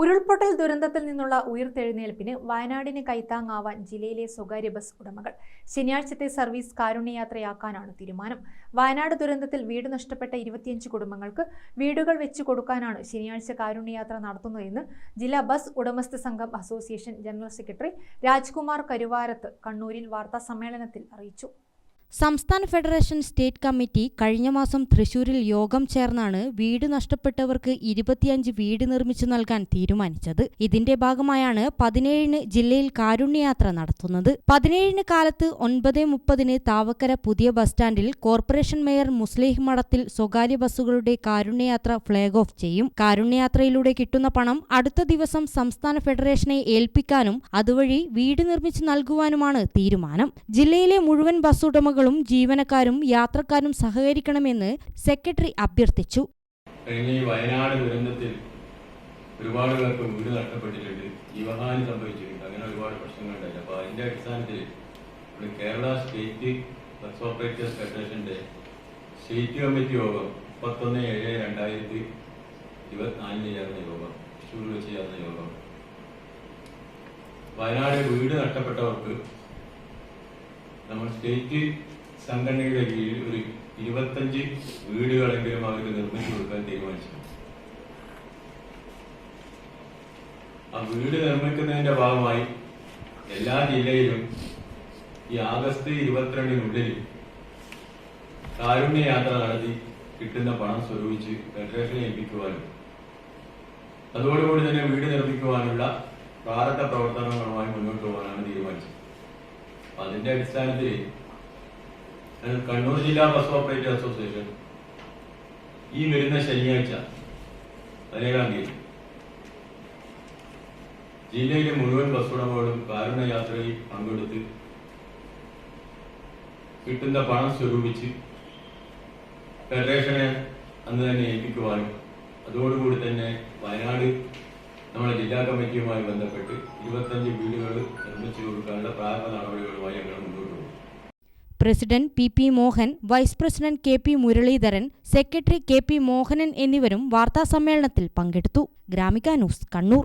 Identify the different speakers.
Speaker 1: ഉരുൾപൊട്ടൽ ദുരന്തത്തിൽ നിന്നുള്ള ഉയർത്തെഴുന്നേൽപ്പിന് വയനാടിന് കൈത്താങ്ങാവാൻ ജില്ലയിലെ സ്വകാര്യ ബസ് ഉടമകൾ. ശനിയാഴ്ചത്തെ സർവീസ് കാരുണ്യയാത്രയാക്കാനാണ് തീരുമാനം. വയനാട് ദുരന്തത്തിൽ വീട് നഷ്ടപ്പെട്ട ഇരുപത്തിയഞ്ച് കുടുംബങ്ങൾക്ക് വീടുകൾ വെച്ചു കൊടുക്കാനാണ് ശനിയാഴ്ച കാരുണ്യയാത്ര നടത്തുന്നതെന്ന് ജില്ലാ ബസ് ഉടമസ്ഥ സംഘം association general secretary Rajkumar Karuvarath കണ്ണൂരിൽ വാർത്താ സമ്മേളനത്തിൽ അറിയിച്ചു.
Speaker 2: സംസ്ഥാന ഫെഡറേഷൻ സ്റ്റേറ്റ് കമ്മിറ്റി കഴിഞ്ഞ മാസം തൃശൂരിൽ യോഗം ചേർന്നാണ് വീട് നഷ്ടപ്പെട്ടവർക്ക് ഇരുപത്തിയഞ്ച് വീട് നിർമ്മിച്ചു നൽകാൻ തീരുമാനിച്ചത്. ഇതിന്റെ ഭാഗമായാണ് പതിനേഴിന് ജില്ലയിൽ കാരുണ്യയാത്ര നടത്തുന്നത്. പതിനേഴിന് കാലത്ത് ഒൻപത് മുപ്പതിന് താവക്കര പുതിയ ബസ് സ്റ്റാൻഡിൽ കോർപ്പറേഷൻ മേയർ മുസ്ലിഹ് മഠത്തിൽ സ്വകാര്യ ബസ്സുകളുടെ കാരുണ്യയാത്ര ഫ്ളാഗ് ഓഫ് ചെയ്യും. കാരുണ്യയാത്രയിലൂടെ കിട്ടുന്ന പണം അടുത്ത ദിവസം സംസ്ഥാന ഫെഡറേഷനെ ഏൽപ്പിക്കാനും അതുവഴി വീട് നിർമ്മിച്ചു നൽകുവാനുമാണ് തീരുമാനം. ജില്ലയിലെ മുഴുവൻ ബസ് ഉടമകളും ജീവനക്കാരും യാത്രക്കാരും സഹകരിക്കണമെന്ന് സെക്രട്ടറി അഭ്യർത്ഥിച്ചു.
Speaker 3: വയനാട് ദുരന്തത്തിൽ ഒരുപാട് പേർക്ക് വീട് നഷ്ടപ്പെട്ടിട്ടുണ്ട്. ജീവഹാനി സംഭവിച്ചിട്ടുണ്ട്. അങ്ങനെ ഒരുപാട് പ്രശ്നങ്ങളുണ്ടായി അപ്പോൾ അതിന്റെ അടിസ്ഥാനത്തിൽ ഇവിടെ കേരള സ്റ്റേറ്റ് ബസ് ഓപ്പറേറ്റേഴ്സ് ഫെഡറേഷന്റെ സ്റ്റേറ്റ് കമ്മിറ്റി യോഗം മുപ്പത്തൊന്ന് ഏഴ് രണ്ടായിരത്തി ഇരുപത്തിനാലിന് ചേർന്ന യോഗം തൃശ്ശൂരിൽ വെച്ച് ചേർന്ന യോഗം. വയനാട് വീട് നഷ്ടപ്പെട്ടവർക്ക് നമ്മൾ സ്റ്റേറ്റ് സംഘടനയുടെ കീഴിൽ ഒരു ഇരുപത്തഞ്ച് വീടുകളെങ്കിലും അവർക്ക് നിർമ്മിച്ചു കൊടുക്കാൻ തീരുമാനിച്ചു. ആ വീട് നിർമ്മിക്കുന്നതിന്റെ ഭാഗമായി എല്ലാ ജില്ലയിലും ഈ ആഗസ്റ്റ് ഇരുപത്തിരണ്ടിനുള്ളിൽ കാരുണ്യ യാത്ര നടത്തി കിട്ടുന്ന പണം സ്വരൂപിച്ച് ഫെഡറേഷനെ ഏൽപ്പിക്കുവാനും അതോടുകൂടി തന്നെ വീട് നിർമ്മിക്കുവാനുള്ള പ്രാരംഭ പ്രവർത്തനങ്ങളുമായി അതിന്റെ അടിസ്ഥാനത്തിൽ കണ്ണൂർ ജില്ലാ ബസ് ഓപ്പറേറ്റർ അസോസിയേഷൻ ഈ വരുന്ന ശനിയാഴ്ച പതിനേഴാം തീയതി ജില്ലയിലെ മുഴുവൻ ബസ് ഉടമകളും കാരുണ്യ യാത്രയിൽ പങ്കെടുത്ത് കിട്ടുന്ന പണം സ്വരൂപിച്ച് ഫെഡറേഷനെ അന്ന് തന്നെ ഏൽപ്പിക്കുവാനും അതോടുകൂടി തന്നെ വയനാട് നമ്മുടെ ജില്ലാ കമ്മിറ്റിയുമായി ബന്ധപ്പെട്ട് ഇരുപത്തഞ്ച് വീടുകൾ നിർമ്മിച്ചു കൊടുക്കാനുള്ള പ്രാരംഭ നടപടികളുമായി ഞങ്ങൾ മുന്നോട്ട് പോകും.
Speaker 2: President P P Mohan vice president K P Muralidharan secretary K P Mohanan എന്നിവരും വാർത്താസമ്മേളനത്തിൽ പങ്കെടുത്തു. ഗ്രാമിക ന്യൂസ് കണ്ണൂർ.